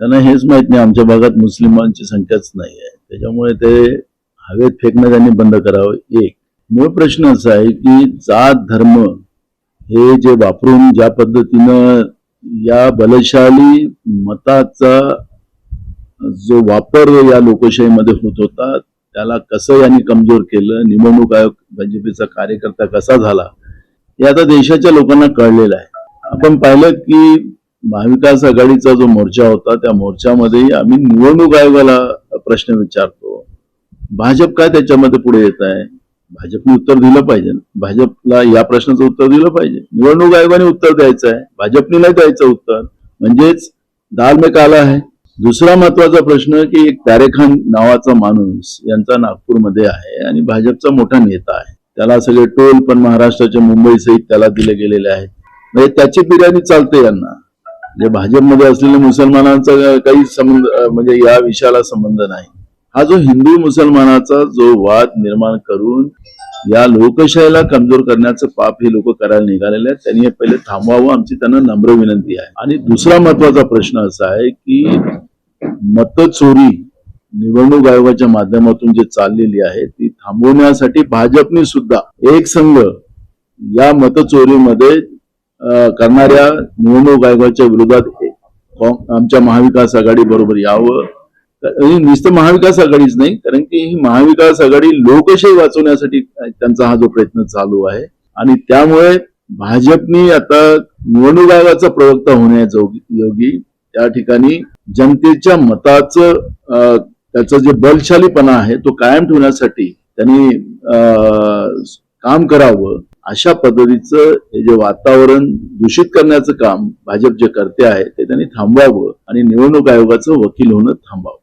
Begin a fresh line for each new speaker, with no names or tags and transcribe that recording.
त्यांना हेच माहीत नाही आमच्या भागात मुस्लिमांची संख्याच नाही आहे त्याच्यामुळे ते हवेत फेकणं त्यांनी बंद करावं. एक मूळ प्रश्न असा आहे की जात धर्म हे जे वापरून ज्या पद्धतीनं या बलशाली मताचा जो वापर या लोकशाहीमध्ये होत होता त्याला कसं यांनी कमजोर केलं निवडणूक आयोग भाजपचा कार्यकर्ता कसा झाला हे आता देशाच्या लोकांना कळलेलं आहे. आपण पाहिलं की महाविकास आघाडीचा जो मोर्चा होता त्या मोर्चामध्येही आम्ही निवडणूक आयोगाला प्रश्न विचारतो. भाजप काय त्याच्यामध्ये पुढे येत आहे? भाजपने उत्तर दिलं पाहिजे भाजपला या प्रश्नाचं उत्तर दिलं पाहिजे. निवडणूक आयोगाने उत्तर द्यायचं आहे. भाजपने नाही द्यायचं उत्तर. म्हणजेच दाल में काला आहे दुसरा महत्त्वाचा प्रश्न की एक तारेखान नावाचा माणूस यांचा नागपूरमध्ये आहे आणि भाजपचा मोठा नेता आहे. त्याला सगळे टोल पण महाराष्ट्राच्या मुंबई सहित त्याला दिले गेलेले आहेत. म्हणजे त्याची बिर्याणी चालते यांना. म्हणजे भाजपमध्ये असलेल्या मुसलमानांचा काही संबंध म्हणजे या विषयाला संबंध नाही. हा जो हिंदू मुसलमानाचा जो वाद निर्माण करून या लोकशाहीला कमजोर करण्याचं पाप हे लोक करायला निघालेले आहेत त्यांनी हे पहिले थांबवावं आमची त्यांना नम्र विनंती आहे. आणि दुसरा महत्त्वाचा प्रश्न असा आहे की मतचोरी निवडणूक आयोगाच्या माध्यमातून जे चाललेली आहे ती थांबवण्यासाठी भाजपने सुद्धा एक संघ या मतचोरीमध्ये करणाऱ्या निवडणूक आयोगाच्या विरोधात आमच्या महाविकास आघाडी बरोबर यावं. नुसतं महाविकास आघाडीच नाही कारण की ही महाविकास आघाडी लोकशाही वाचवण्यासाठी त्यांचा हा जो प्रयत्न चालू आहे. आणि त्यामुळे भाजपनी आता निवडणूक आयोगाचा प्रवक्ता होण्याजोगी योगी त्या ठिकाणी जनतेच्या मताचं अं, त्याचं जे बलशालीपणा आहे तो कायम ठेवण्यासाठी त्यांनी अं, काम करावं. अशा पद्धतीचं हे जे वातावरण दूषित करण्याचं काम भाजप जे करते आहे ते त्यांनी थांबवावं आणि निवडणूक आयोगाचं वकील होणं थांबावं.